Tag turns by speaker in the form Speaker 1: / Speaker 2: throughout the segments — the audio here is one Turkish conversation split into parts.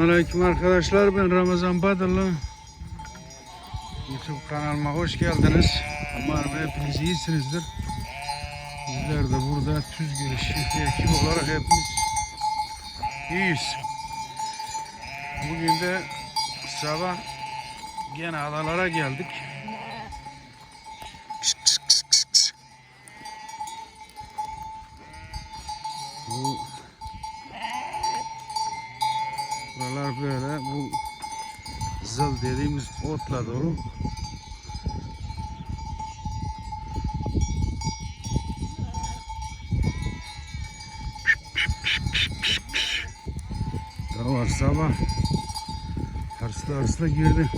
Speaker 1: Selamünaleyküm arkadaşlar. Ben Ramazan Badırlı. YouTube kanalıma hoş geldiniz. Umarım hepiniz iyisinizdir. Bizler de burada tüz girişi ekip olarak hepimiz iyiyiz. Bugün de sabah gene adalara geldik. Bu Buralar böyle bu zıl dediğimiz otla dolu. Da var sabah. Hırslı hırslı girdi.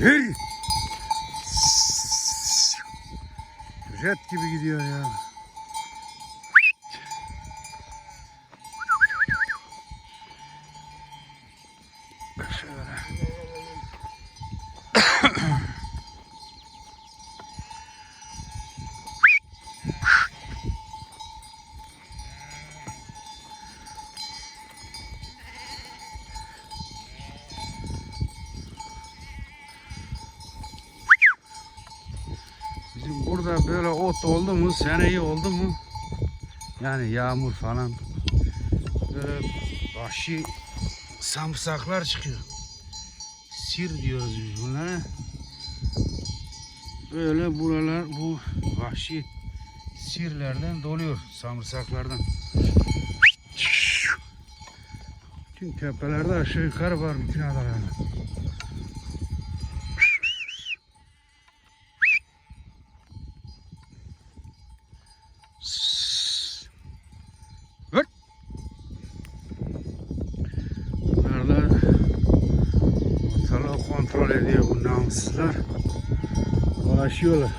Speaker 1: Yürü. Jet gibi gidiyor ya. Şöyle. Bizim burada böyle ot oldu mu, seneyi oldu mu? Yani yağmur falan. Böyle vahşi samsaklar çıkıyor. Sir diyoruz biz bunlara. Böyle buralar bu vahşi sirlerden doluyor, samırsaklardan. Bütün tepelerde aşağı yukarı var bütün adalarda. Dolaşıyorlar.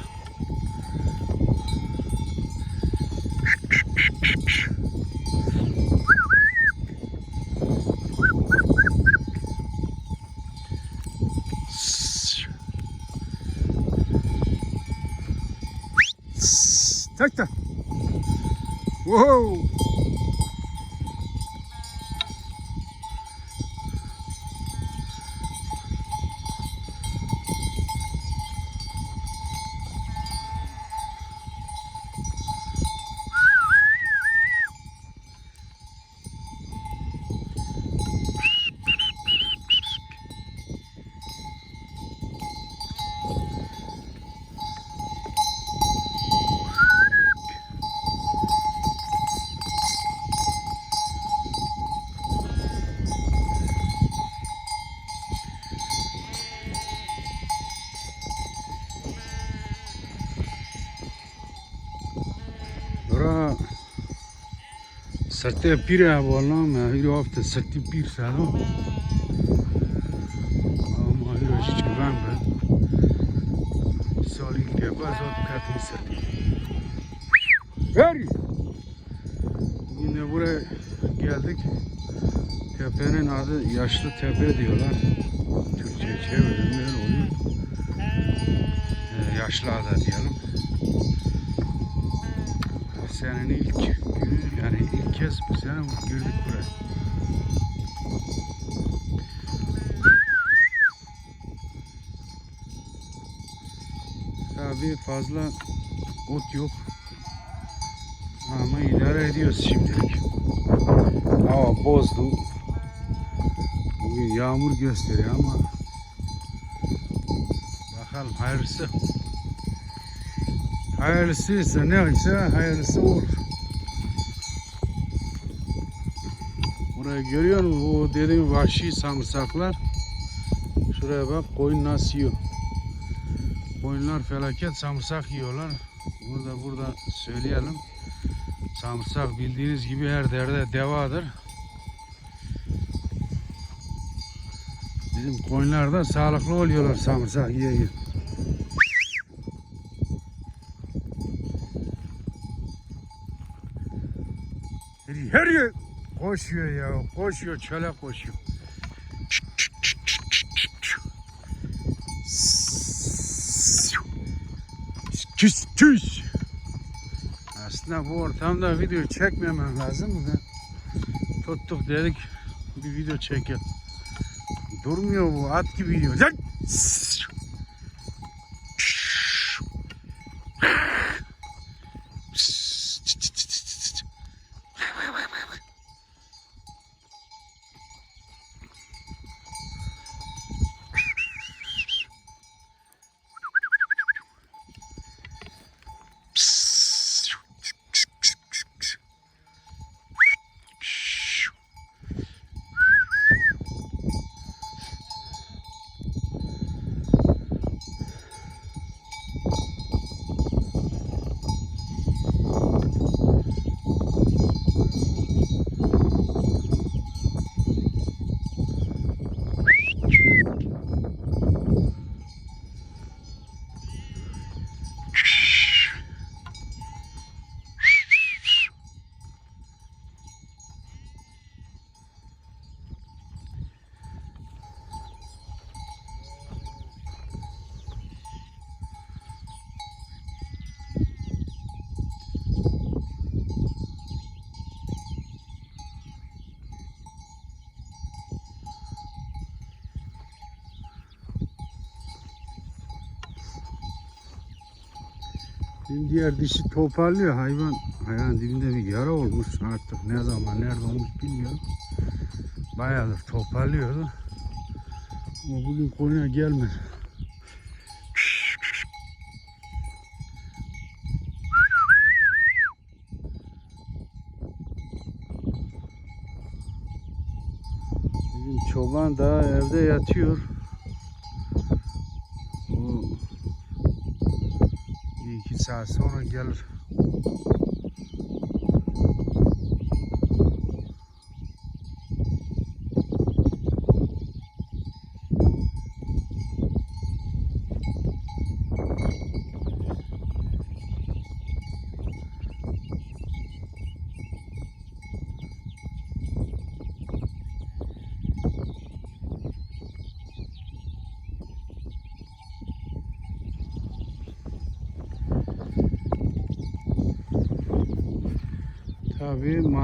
Speaker 1: Tak tak. Wow. Sarte pire bolla ma io ofte sarte pir sano. Ama io hiç güvenme. Sol ilk defa zot katın sarte. Ver! Yine buraya geldik. Tepenin adı Yaşlı Tepe diyorlar. Türkçe çevirin böyle oluyor. Ee, yaşlı ada diyelim senenin ilk yani ilk kez bu sene girdik buraya. Tabii fazla ot yok. Ama idare ediyoruz şimdilik. Hava bozdu. Bugün yağmur gösteriyor ama bakalım hayırlısı. Hayırlısıysa neyse hayırlısı olur. Burayı görüyor musun? O dediğim vahşi samırsaklar. Şuraya bak koyun nasıl yiyor. Koyunlar felaket samırsak yiyorlar. Bunu da burada söyleyelim. Samırsak bildiğiniz gibi her derde devadır. Bizim koyunlar da sağlıklı oluyorlar samırsak yiye yiye. Her yer Koşuyor ya. Koşuyor. Çöle koşuyor. Küs küs. Aslında bu ortamda video çekmemem lazım da tuttuk dedik bir video çekelim. Durmuyor bu at gibi gidiyor. Şimdi diğer dişi toparlıyor hayvan. Hayvan dibinde bir yara olmuş artık ne zaman nerede olmuş bilmiyorum. Bayağıdır toparlıyordu. Ama bugün koyuna gelmedi. Bugün çoban daha evde yatıyor. Bu bir iki saat sonra gelir.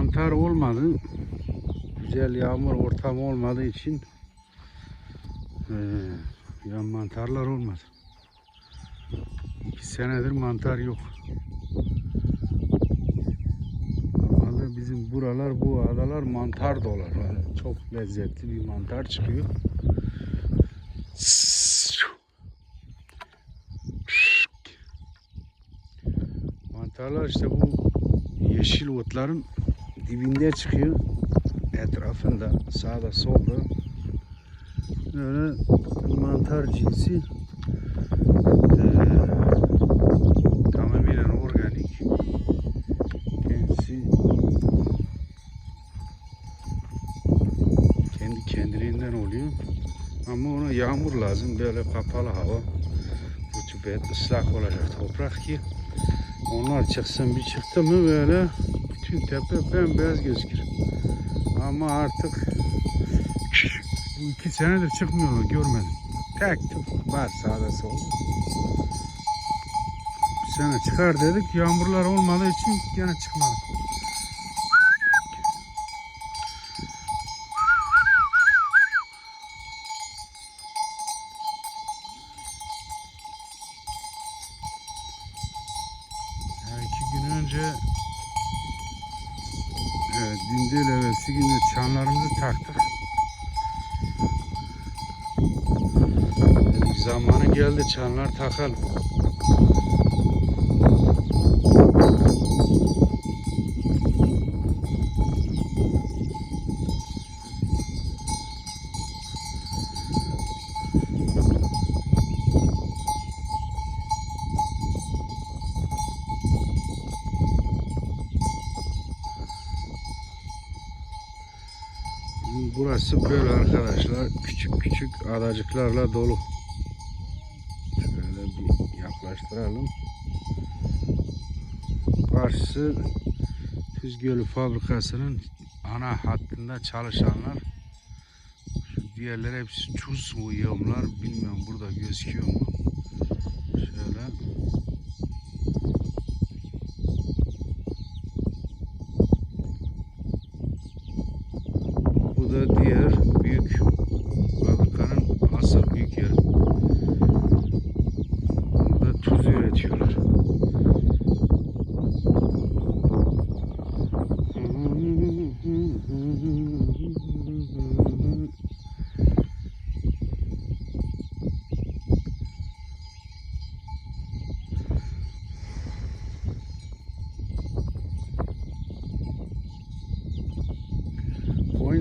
Speaker 1: Mantar olmadı. Güzel yağmur ortamı olmadığı için eee ya mantarlar olmadı. İki senedir mantar yok. Normalde bizim buralar bu adalar mantar dolar. Yani çok lezzetli bir mantar çıkıyor. Mantarlar işte bu yeşil otların dibinde çıkıyor. Etrafında sağda solda. Böyle mantar cinsi tamamen organik. Kendisi kendi kendiliğinden oluyor. Ama ona yağmur lazım. Böyle kapalı hava. Rutubet ıslak olacak toprak ki onlar çıksın bir çıktı mı böyle bütün tepe bembeyaz gözükür. Ama artık bu iki senedir çıkmıyorlar görmedim. Tek tük var sağda solda. Bu sene çıkar dedik yağmurlar olmadığı için gene çıkmadı. Geldi çanlar takalım. Burası böyle arkadaşlar. Küçük küçük adacıklarla dolu. Şöyle bir yaklaştıralım. Karşısı Gölü fabrikasının ana hattında çalışanlar. Şu diğerleri hepsi çuz mu bilmiyorum burada gözüküyor mu?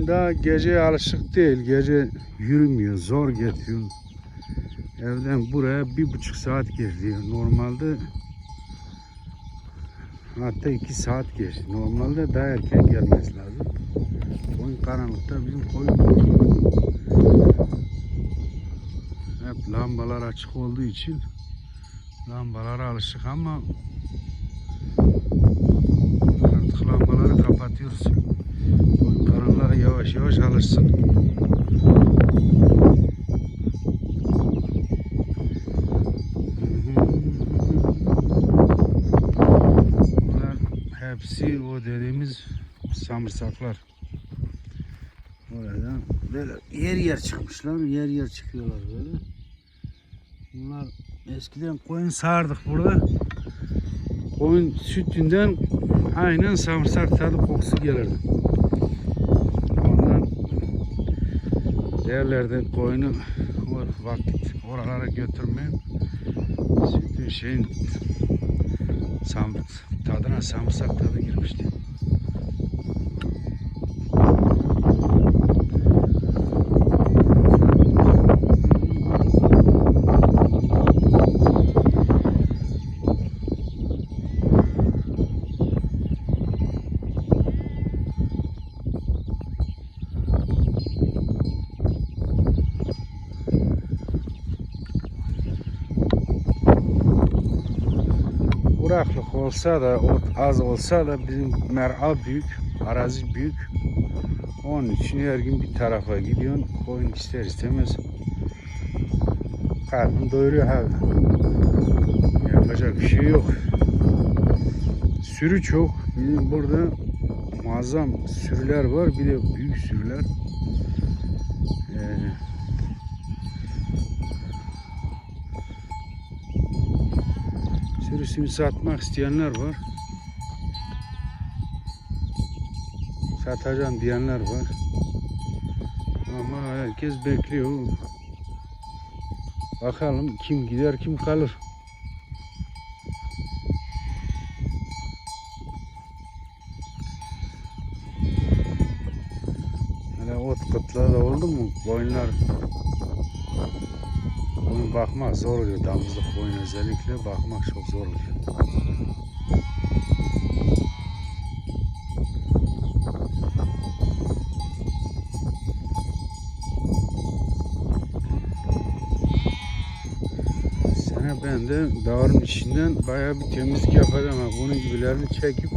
Speaker 1: Daha gece alışık değil. Gece yürümüyor. Zor getiriyor. Evden buraya bir buçuk saat geliyor. Normalde hatta iki saat geçti. Normalde daha erken gelmesi lazım. Koyun karanlıkta bizim koyun hep lambalar açık olduğu için lambalara alışık ama artık lambaları kapatıyoruz. Karanlığa yavaş yavaş alışsın. Bunlar hepsi o dediğimiz samırsaklar. Oradan böyle yer yer çıkmışlar, yer yer çıkıyorlar böyle. Bunlar eskiden koyun sağardık burada. Koyun sütünden aynen samırsak tadı kokusu gelirdi. Yerlerden koyunu o vakit oralara götürmeyin. Sütün şeyin sam tadına samırsak tadı girmişti. Kuraklık olsa da, ot az olsa da bizim mer'a büyük, arazi büyük. Onun için her gün bir tarafa gidiyorsun. Koyun ister istemez karnını doyuruyor abi. Yapacak bir şey yok. Sürü çok. Bizim burada muazzam sürüler var. Bir de büyük sürüler. Ee, Sürüsünü satmak isteyenler var. Satacağım diyenler var. Ama herkes bekliyor. Bakalım kim gider kim kalır. Hele ot kıtlığı da oldu mu koyunlar Koyun bakmak zor oluyor. Damızlık koyun özellikle bakmak çok zor oluyor. Sene ben de dağın içinden bayağı bir temizlik yapacağım. Bunun gibilerini çekip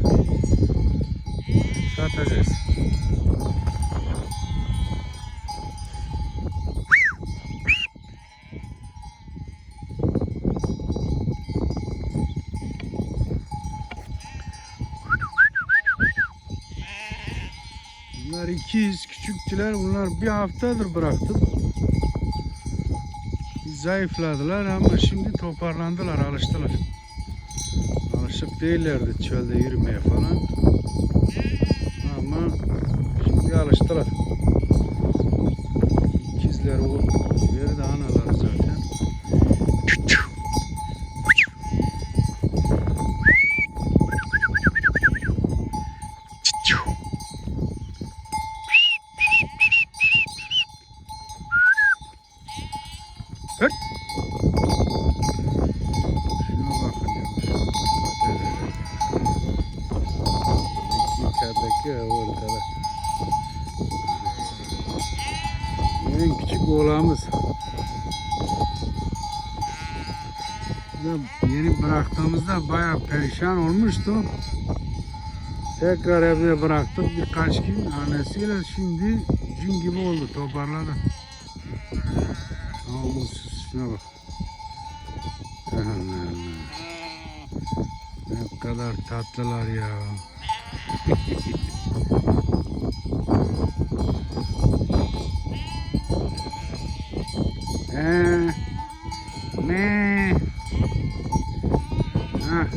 Speaker 1: satacağız. Bunlar ikiz küçüktüler. Bunlar bir haftadır bıraktım. Zayıfladılar ama şimdi toparlandılar, alıştılar. Alışık değillerdi çölde yürümeye falan. Ama şimdi alıştılar. İkizler o yeri de anaları zaten. Şuna bakın ya. İçerideki ortada. Bu da Yeni bıraktığımızda bayağı perişan olmuştu. Tekrar evde bıraktık birkaç gün. Annesiyle şimdi cin gibi oldu toparladı. Namussuz şuna bak. Ne kadar tatlılar ya. Ee, ne? Ha.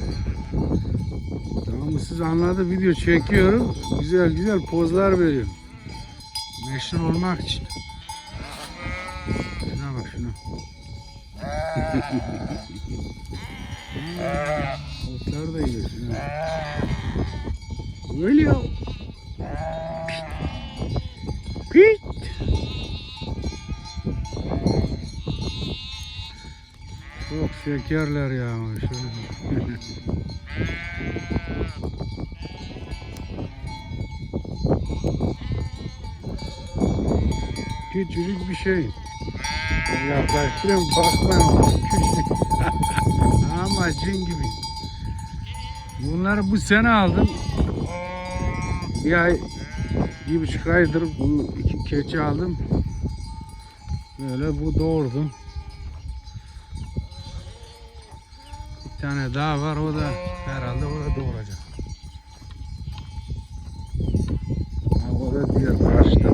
Speaker 1: Namussuz anladı video çekiyorum. Güzel güzel pozlar veriyorum. Meşhur olmak için. Şuna bak şuna. Otlar da yiyor şuna. Pit. Çok şekerler ya. Küçücük bir şey. Yaklaştırıyorum bakmayın. Küçük. Ama cin gibi. Bunları bu sene aldım. Bir ay, bir buçuk aydır bu iki keçi aldım. Böyle bu doğurdu. Tane daha var o da herhalde o da doğuracak. O da diğer karşıda.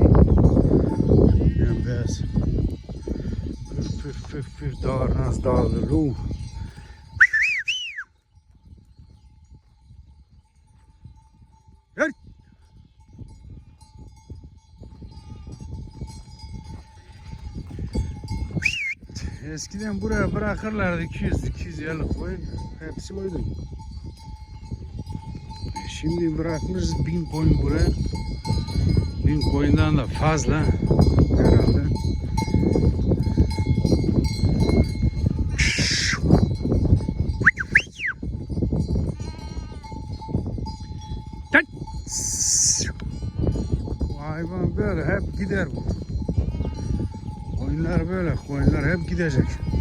Speaker 1: Yani beyaz. Püf püf püf püf dağlar nasıl dağılır. Eskiden buraya bırakırlardı 200 250 koyun. Hepsi oydu. E Şimdi bırakmışız 1000 koyun buraya. 1000 koyundan da fazla herhalde. Bu hayvan böyle hep gider bu. Böyle, koyunlar hep gidecek.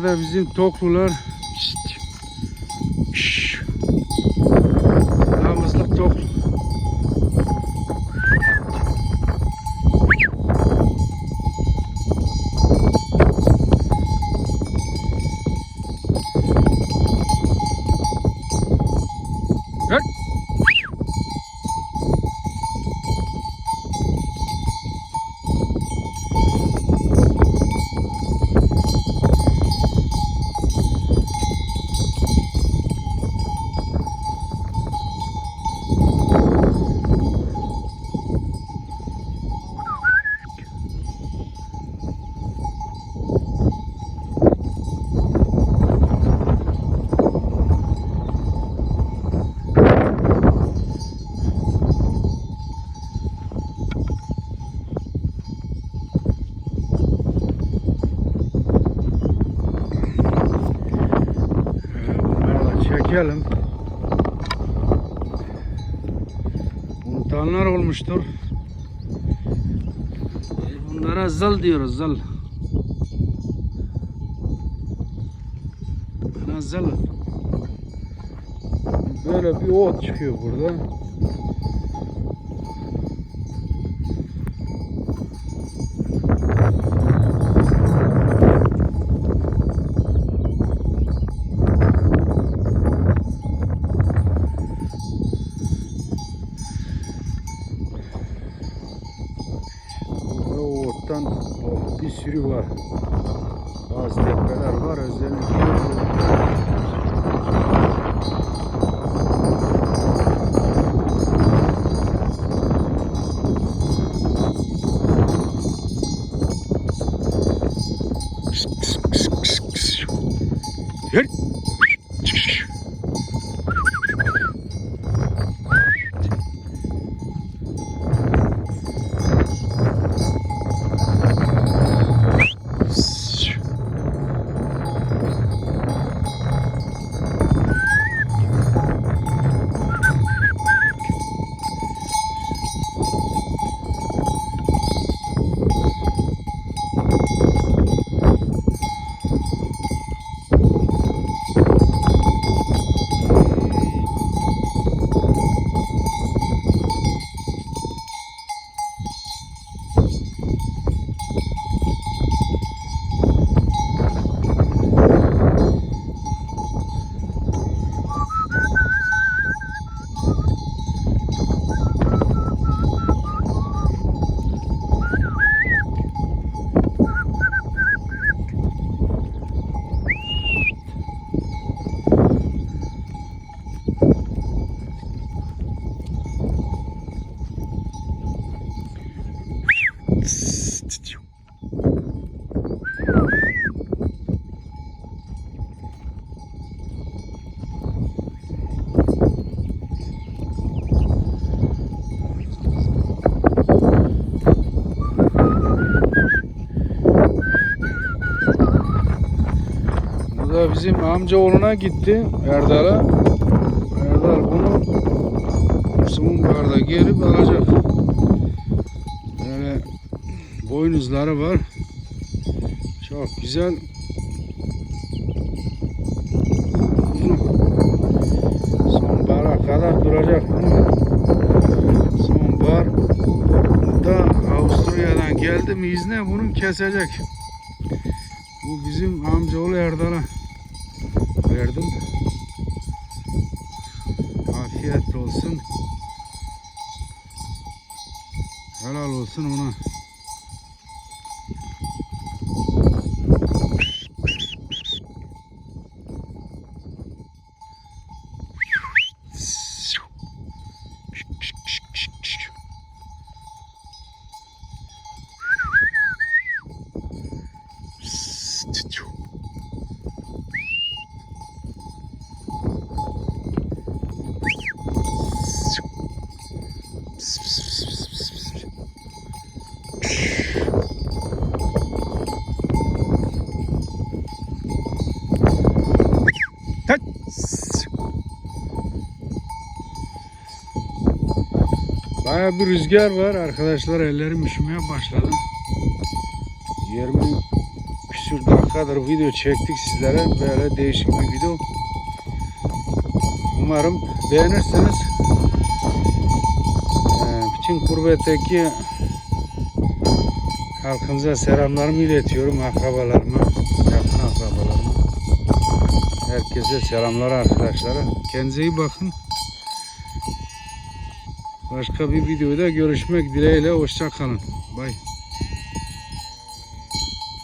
Speaker 1: Bunlar da bizim toklular. Şşt. Şşş. Damızlık toklu. Gel. Bunları da çekelim. Unutanlar olmuştur. Bunlara zıl diyoruz zıl. Buna zıl. Böyle bir ot çıkıyor burada. Allah'tan bir sürü var. Bazı tepeler var özellikle da bizim amcaoğluna gitti Erdal'a. Erdal bunu sonbaharda gelip alacak. Böyle boynuzları var. Çok güzel. Sonbahara kadar duracak bunu. Sonbahar da Avusturya'dan geldi mi izne bunu kesecek. Bu bizim amcaoğlu Erdal'a verdim. Afiyet olsun. Helal olsun ona. Baya bir rüzgar var arkadaşlar ellerim üşümeye başladı. 20 küsür dakikadır video çektik sizlere böyle değişik bir video. Umarım beğenirsiniz. Ee, bütün gurbetteki halkımıza selamlarımı iletiyorum akrabalarıma, yakın akrabalarıma. Herkese selamlar arkadaşlara. Kendinize iyi bakın. Başka bir videoda görüşmek dileğiyle. Hoşça kalın. Bye.